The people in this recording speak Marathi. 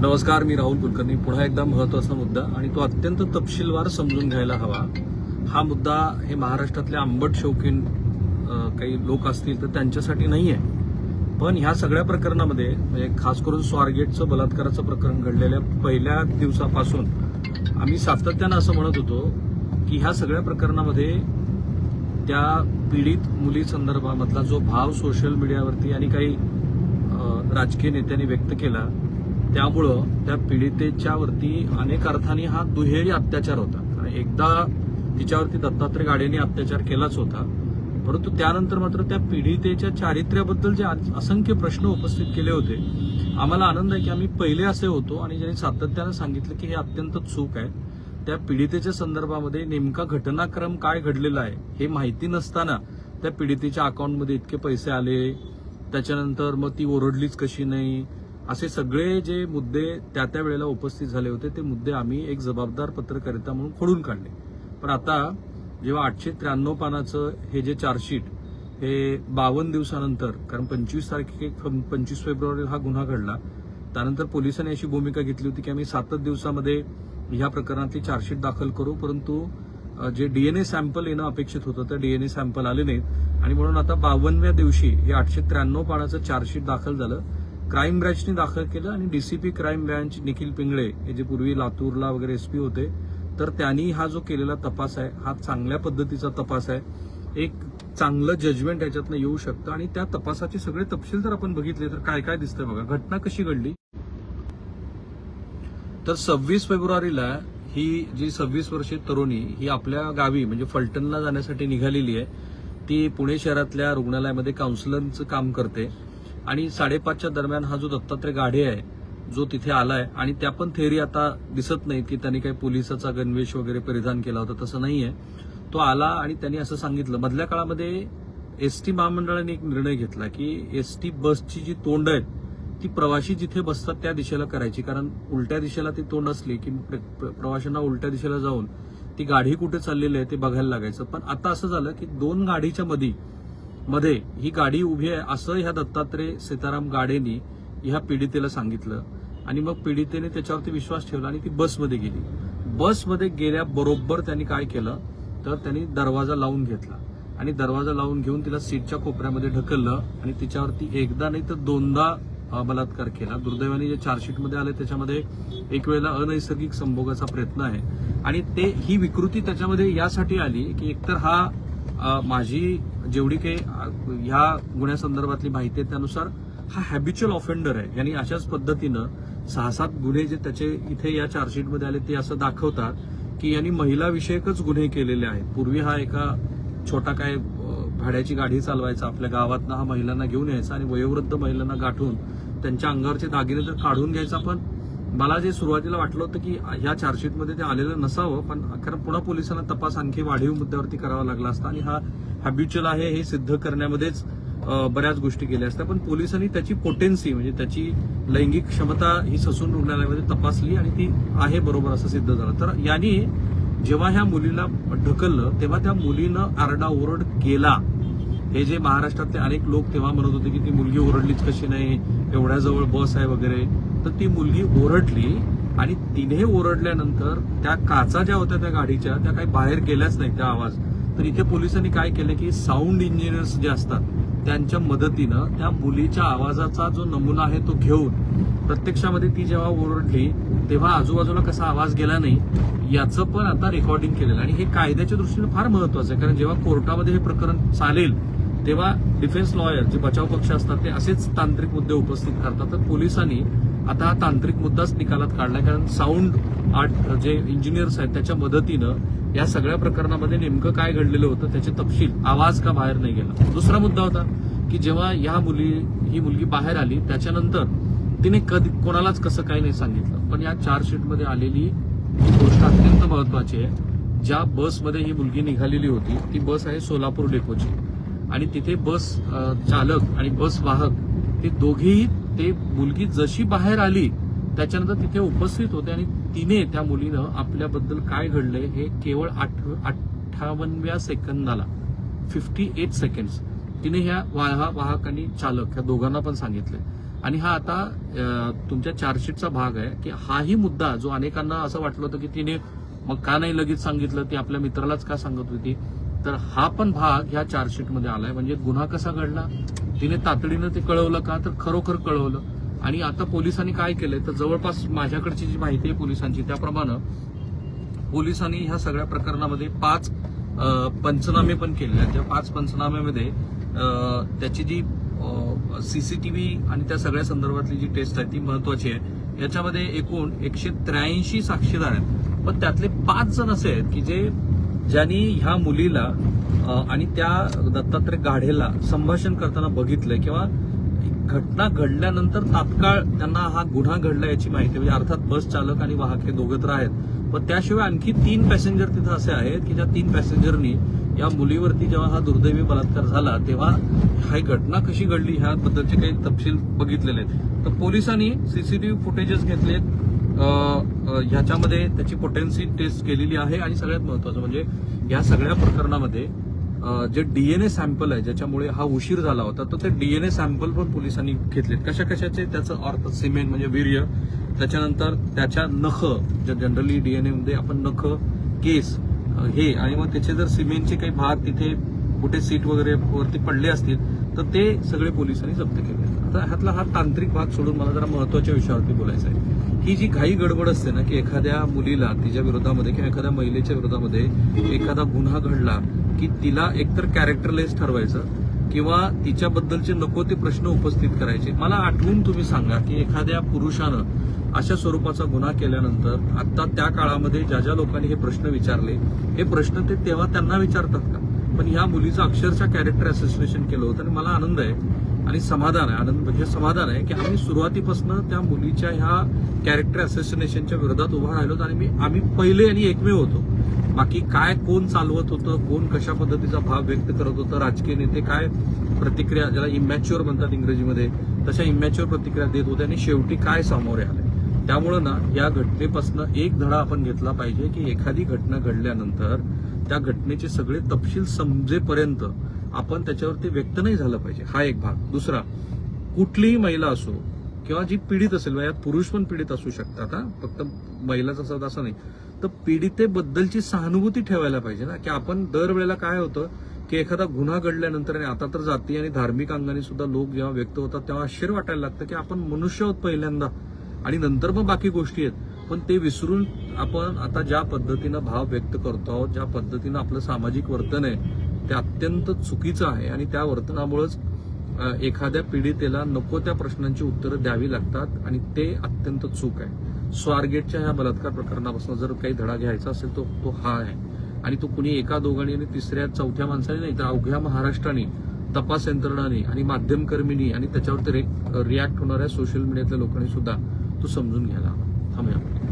नमस्कार मी राहुल कुलकर्णी. पुन्हा एकदा महत्त्वाचा मुद्दा आणि तो अत्यंत तपशीलवार समजून घ्यायला हवा. हा मुद्दा हे महाराष्ट्रातल्या आंबट शौकीन काही लोक असतील तर त्यांच्यासाठी नाही आहे पण ह्या सगळ्या प्रकरणामध्ये म्हणजे खास करून स्वारगेटचं बलात्काराचं प्रकरण घडलेल्या पहिल्या दिवसापासून आम्ही सातत्यानं असं म्हणत होतो की ह्या सगळ्या प्रकरणामध्ये त्या पीडित मुली संदर्भामधला जो भाव सोशल मीडियावरती आणि काही राजकीय नेत्यांनी व्यक्त केला त्यामुळं त्या पीडितेच्या वरती अनेक अर्थाने हा दुहेरी अत्याचार होता. कारण एकदा तिच्यावरती दत्तात्रय गाडेने अत्याचार केलाच होता. परंतु त्यानंतर मात्र त्या पीडितेच्या चारित्र्याबद्दल जे आज असंख्य प्रश्न उपस्थित केले होते आम्हाला आनंद आहे की आम्ही पहिले असे होतो आणि ज्यांनी सातत्यानं सांगितलं की हे अत्यंत चूक आहे त्या पीडितेच्या संदर्भामध्ये नेमका घटनाक्रम काय घडलेला आहे हे माहिती नसताना त्या पीडितेच्या अकाउंटमध्ये इतके पैसे आले. त्याच्यानंतर मग ती ओरडलीच कशी नाही? असे सगळे जे मुद्दे त्या त्या वेळेला उपस्थित झाले होते ते मुद्दे आम्ही एक जबाबदार पत्रकारिता म्हणून खोडून काढले. पण आता जेव्हा आठशे त्र्याण्णव पानाचं हे जे चार्जशीट हे बावन्न दिवसानंतर कारण पंचवीस तारखे पंचवीस फेब्रुवारी हा गुन्हा घडला त्यानंतर पोलिसांनी अशी भूमिका घेतली होती की आम्ही सातच दिवसामध्ये ह्या प्रकरणातली चार्जशीट दाखल करू परंतु जे डीएनए सॅम्पल येणं अपेक्षित होतं तर डीएनए सॅम्पल आले नाहीत. आणि म्हणून आता बावनव्या दिवशी हे आठशे त्र्याण्णव पानाचं चार्जशीट दाखल झालं. क्राईम ब्रँचने दाखल केलं आणि DCP crime branch Nikhil Pingale हे जे पूर्वी लातूरला वगैरे एसपी होते तर त्यांनी हा जो केलेला तपास आहे हा चांगल्या पद्धतीचा तपास आहे. एक चांगलं जजमेंट याच्यातनं येऊ शकतं आणि त्या तपासाचे सगळे तपशील जर आपण बघितले तर काय काय दिसतंय बघा. घटना कशी घडली? तर सव्वीस फेब्रुवारीला ही जी सव्वीस वर्षीय तरुणी ही आपल्या गावी म्हणजे फलटणला जाण्यासाठी निघालेली आहे. ती पुणे शहरातल्या रुग्णालयामध्ये काउन्सिलरचं काम करते. आणि साडेपाचच्या दरम्यान हा जो दत्तात्रय गाढे आहे जो तिथे आलाय आणि त्या पण थेअरी आता दिसत नाहीत की त्यांनी काही पोलिसाचा गणवेश वगैरे परिधान केला होता तसं नाहीये. तो आला आणि त्यांनी असं सांगितलं. मधल्या काळामध्ये एसटी महामंडळाने एक निर्णय घेतला की एसटी बसची जी तोंड आहेत ती प्रवासी जिथे बसतात त्या दिशेला करायची. कारण उलट्या दिशेला ती तोंड असली की प्र- प्रवाशांना उलट्या दिशेला जाऊन ती गाडी कुठे चाललेली आहे ते बघायला लागायचं. पण आता असं झालं की दोन गाडीच्या मध्ये मध्ये ही गाडी उभी आहे असं ह्या दत्तात्रय सीताराम गाडेनी ह्या पीडितेला सांगितलं. आणि मग पीडितेने त्याच्यावरती विश्वास ठेवला आणि ती बसमध्ये गेली. बसमध्ये गेल्याबरोबर त्यांनी काय केलं? तर त्यांनी दरवाजा लावून घेतला. आणि दरवाजा लावून घेऊन तिला सीटच्या कोपऱ्यामध्ये ढकललं आणि तिच्यावरती एकदा नाही तर दोनदा बलात्कार केला. दुर्दैवाने जे चार्जशीटमध्ये आले त्याच्यामध्ये एक वेळेला अनैसर्गिक संभोगाचा प्रयत्न आहे. आणि ते ही विकृती त्याच्यामध्ये यासाठी आली की एकतर हा माझी जेवढी काही ह्या गुन्ह्यासंदर्भातली माहिती आहे त्यानुसार हा हॅबिच्युअल ऑफेंडर आहे. यांनी अशाच पद्धतीनं सहा सात गुन्हे जे त्याचे इथे या चार्जशीटमध्ये आले ते असं दाखवतात की यांनी महिलाविषयकच गुन्हे केलेले आहेत. पूर्वी हा एका छोटा काय भाड्याची गाडी चालवायचा आपल्या गावातनं हा महिलांना घेऊन यायचा आणि वयोवृद्ध महिलांना गाठून त्यांच्या अंगावरचे दागिने तर काढून घ्यायचा पण मला जे सुरुवातीला वाटलं होतं की ह्या चार्जशीटमध्ये ते आलेलं नसावं पण कारण पुन्हा पोलिसांना तपास आणखी वाढीव मुद्द्यावरती करावा लागला असता आणि हा हॅबिच्युअल आहे हे सिद्ध करण्यामध्येच बऱ्याच गोष्टी केल्या असत्या. पण पोलिसांनी त्याची पोटेन्सी म्हणजे त्याची लैंगिक क्षमता ही ससून रुग्णालयामध्ये तपासली आणि ती आहे बरोबर असं सिद्ध झालं. तर यांनी जेव्हा ह्या मुलीला ढकललं तेव्हा त्या मुलीनं आरडाओरड केला. हे जे महाराष्ट्रातले अनेक लोक तेव्हा म्हणत होते की ती मुलगी ओरडलीच कशी नाही एवढ्या जवळ बस आहे वगैरे तर ती मुलगी ओरडली आणि तिने ओरडल्यानंतर त्या काचा ज्या होत्या त्या गाडीच्या त्या काही बाहेर गेल्याच नाही त्या आवाज तर इथे पोलिसांनी काय केलं की साऊंड इंजिनियर्स जे असतात त्यांच्या मदतीनं त्या मुलीच्या आवाजाचा जो नमुना आहे तो घेऊन प्रत्यक्षामध्ये ती जेव्हा ओरडली तेव्हा आजूबाजूला कसा आवाज गेला नाही याचं पण आता रेकॉर्डिंग केलेलं आहे. आणि हे कायद्याच्या दृष्टीने फार महत्वाचं आहे कारण जेव्हा कोर्टामध्ये हे प्रकरण चालेल तेव्हा डिफेन्स लॉयर जे बचाव पक्ष असतात ते असेच तांत्रिक मुद्दे उपस्थित करतात. तर पोलिसांनी आता हा तांत्रिक मुद्दाच निकालात काढला कारण साऊंड आर्ट जे इंजिनियर्स आहेत त्याच्या मदतीनं या सगळ्या प्रकरणामध्ये नेमकं काय घडलेलं होतं त्याचे तपशील आवाज का बाहेर नाही गेला? दुसरा मुद्दा होता की जेव्हा या मुली ही मुलगी बाहेर आली त्याच्यानंतर तिने कधी कोणालाच कसं काही नाही सांगितलं. पण या चार्जशीटमध्ये आलेली ही गोष्ट अत्यंत महत्वाची आहे. ज्या बसमध्ये ही मुलगी निघालेली होती ती बस आहे सोलापूर डेपोची. आणि तिथे बस चालक आणि बस वाहक ते दोघेही ते मुलगी जशी बाहेर आली त्याच्यानंतर तिथे उपस्थित होते आणि तिने त्या मुलीनं आपल्याबद्दल काय घडलंय हे केवळ आठ अठ्ठावन्नव्या सेकंदाला फिफ्टी एट सेकंड्स तिने ह्या वाह वाहक आणि चालक ह्या दोघांना पण सांगितले. आणि हा आता तुमच्या चार्जशीटचा भाग आहे की हाही मुद्दा जो अनेकांना असं वाटलं होतं की तिने मग का नाही लगेच सांगितलं? ती आपल्या मित्रालाच का सांगत होती? तर हा पण भाग ह्या चार्जशीटमध्ये आलाय. म्हणजे गुन्हा कसा घडला? तिने तातडीनं ते कळवलं का? तर खरोखर कळवलं. आणि आता पोलिसांनी काय केलंय? तर जवळपास माझ्याकडची जी माहिती आहे पोलिसांची त्याप्रमाणे पोलिसांनी ह्या सगळ्या प्रकरणामध्ये पाच पंचनामे पण केले आहेत. त्या पाच पंचनाम्यामध्ये त्याची जी सीसीटीव्ही आणि त्या सगळ्या संदर्भातली जी टेस्ट आहे ती महत्वाची आहे. याच्यामध्ये एकूण एकशे त्र्याऐंशी साक्षीदार आहेत. पण त्यातले पाच जण असे आहेत की जे ज्यांनी ह्या मुलीला आणि त्या दत्तात्रय गाढेला संभाषण करताना बघितलंय किंवा घटना घडल्यानंतर तात्काळ त्यांना हा गुन्हा घडला याची माहिती म्हणजे अर्थात बस चालक आणि वाहक हे दोघं तर आहेत. पण त्याशिवाय आणखी तीन पॅसेंजर तिथं असे आहेत की ज्या तीन पॅसेंजरनी या मुलीवरती जेव्हा हा दुर्दैवी बलात्कार झाला तेव्हा ही घटना कशी घडली ह्याबद्दलचे काही तपशील बघितलेले आहेत. तर पोलिसांनी सीसीटीव्ही फुटेजेस घेतलेत. ह्याच्यामध्ये त्याची पोटेन्सी टेस्ट केलेली आहे आणि सगळ्यात महत्वाचं म्हणजे या सगळ्या प्रकरणामध्ये जे डीएनए सॅम्पल आहे ज्याच्यामुळे हा उशीर झाला होता तर ते डीएनए सॅम्पल पण पोलिसांनी घेतलेत. कशा कशाचे? त्याचं अर्थ सिमेंट म्हणजे वीर्य त्याच्यानंतर त्याच्या नख ज्या जनरली डीएनए मध्ये आपण नख केस हे आणि मग त्याचे जर सिमेंटचे काही भाग तिथे कुठे सीट वगैरे वरती पडले असतील तर ते सगळे पोलिसांनी जप्त केले आता ह्यातला हा तांत्रिक भाग सोडून मला जरा महत्त्वाच्या विषयावरती बोलायचं आहे ही जी घाई गडबड असते ना की एखाद्या मुलीला तिच्या विरोधामध्ये किंवा एखाद्या महिलेच्या विरोधामध्ये एखादा गुन्हा घडला की तिला एकतर कॅरेक्टरलेस ठरवायचं किंवा तिच्याबद्दलचे नको ते प्रश्न उपस्थित करायचे. मला आठवून तुम्ही सांगा की एखाद्या पुरुषानं अशा स्वरूपाचा गुन्हा केल्यानंतर आता त्या काळामध्ये ज्या ज्या लोकांनी हे प्रश्न विचारले हे प्रश्न ते तेव्हा त्यांना विचारतात का? पण ह्या मुलीचं अक्षरशः कॅरेक्टर असोसिएशन केलं होतं आणि मला आनंद आहे. आणि समाधान आहे. आनंद म्हणजे समाधान आहे की आम्ही सुरुवातीपासून त्या मुलीच्या ह्या कॅरेक्टर असोसिएशनच्या विरोधात उभा राहिलो आणि मी आम्ही पहिले आणि एकमेव होतो. बाकी काय कोण चालवत होतं कोण कशा पद्धतीचा भाव व्यक्त करत होतं राजकीय नेते काय प्रतिक्रिया ज्याला इमॅच्युअर म्हणतात इंग्रजीमध्ये तशा इमॅच्युअर प्रतिक्रिया देत होते आणि शेवटी काय सामोरे आले. त्यामुळं ना या घटनेपासून एक धडा आपण घेतला पाहिजे की एखादी घटना घडल्यानंतर त्या घटनेचे सगळे तपशील समजेपर्यंत आपण त्याच्यावरती व्यक्त नाही झालं पाहिजे. हा एक भाग. दुसरा कुठलीही महिला असो किंवा जी पीडित असेल यात पुरुष पण पीडित असू शकतात हा. फक्त महिलाच असं असं नाही. तर पीडितेबद्दलची सहानुभूती ठेवायला पाहिजे ना की आपण दरवेळेला काय होतं की एखादा गुन्हा घडल्यानंतर आणि आता तर जाती आणि धार्मिक अंगाने सुद्धा लोक जेव्हा व्यक्त होतात तेव्हा आश्चर्य वाटायला लागतं की आपण मनुष्य आहोत पहिल्यांदा. आणि नंतर मग बाकी गोष्टी आहेत. पण ते विसरून आपण आता ज्या पद्धतीनं भाव व्यक्त करतो आहोत ज्या पद्धतीनं आपलं सामाजिक वर्तन आहे ते अत्यंत चुकीचं आहे आणि त्या वर्तनामुळेच एखाद्या पीडितेला नको त्या प्रश्नांची उत्तरं द्यावी लागतात आणि ते अत्यंत चूक आहे. स्वारगेटच्या ह्या बलात्कार प्रकरणापासून जर काही धडा घ्यायचा असेल तो तो हा आहे. आणि तो कुणी एका दोघांनी आणि तिसऱ्या चौथ्या माणसाने नाही तर अवघ्या महाराष्ट्राने तपास यंत्रणांनी आणि माध्यमकर्मींनी आणि त्याच्यावरती रिॲक्ट होणाऱ्या सोशल मीडियातल्या लोकांनी सुद्धा तो समजून घ्यायला हवा. थांबूया